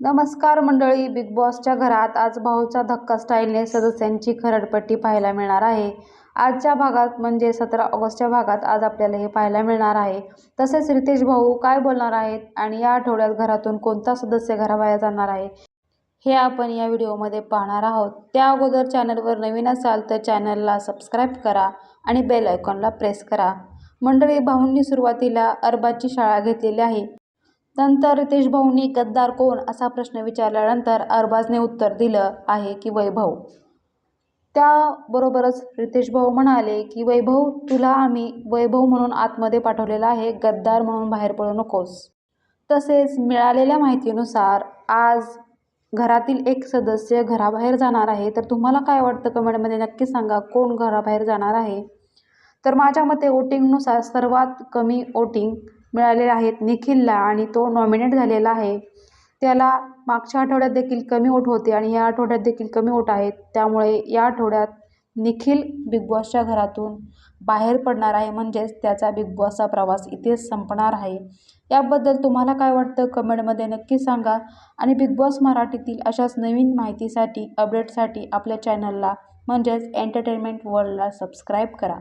नमस्कार मंडळी बिग बॉसच्या घरात आज भाऊचा धक्का स्टाईलने सदस्यांची खरडपट्टी पाहायला मिळणार आहे. आजच्या भागात म्हणजे सतरा ऑगस्टच्या भागात आज आपल्याला हे पाहायला मिळणार आहे. तसेच रितेश भाऊ काय बोलणार आहेत आणि या आठवड्यात घरातून कोणता सदस्य घराबाहेर जाणार आहे हे आपण या व्हिडिओमध्ये पाहणार आहोत. त्या अगोदर चॅनलवर नवीन असाल तर चॅनलला सबस्क्राईब करा आणि बेल आयकॉनला प्रेस करा. मंडळी भाऊंनी सुरुवातीला अरबाची शाळा घेतलेली आहे. नंतर रितेश भाऊंनी गद्दार कोण? असा प्रश्न विचारल्यानंतर अरबाजने उत्तर दिलं आहे की वैभव. त्याबरोबरच रितेश भाऊ म्हणाले की वैभव तुला आम्ही वैभव म्हणून आतमध्ये पाठवलेला आहे गद्दार म्हणून बाहेर पडू नकोस. तसेच मिळालेल्या माहितीनुसार आज घरातील एक सदस्य घराबाहेर जाणार आहे. तर तुम्हाला काय वाटतं कमेंटमध्ये नक्की सांगा कोण घराबाहेर जाणार आहे? तर माझ्या मते वोटिंगनुसार सर्वात कमी वोटिंग मिळालेले आहेत. निखिलला आणि तो नॉमिनेट झालेला आहे. त्याला मागच्या आठवड्यात देखील कमी ओट होते आणि या आठवड्यात देखील कमी ओट आहेत. त्यामुळे या आठवड्यात निखिल बिग बॉसच्या घरातून बाहेर पडणार आहे. म्हणजेच त्याचा बिग बॉसचा प्रवास इथेच संपणार आहे. याबद्दल तुम्हाला काय वाटतं? कमेंटमध्ये नक्की सांगा. आणि बिग बॉस मराठीतील अशाच नवीन माहितीसाठी अपडेटसाठी आपल्या चॅनलला म्हणजेच एंटरटेनमेंट वर्ल्डला सबस्क्राईब करा.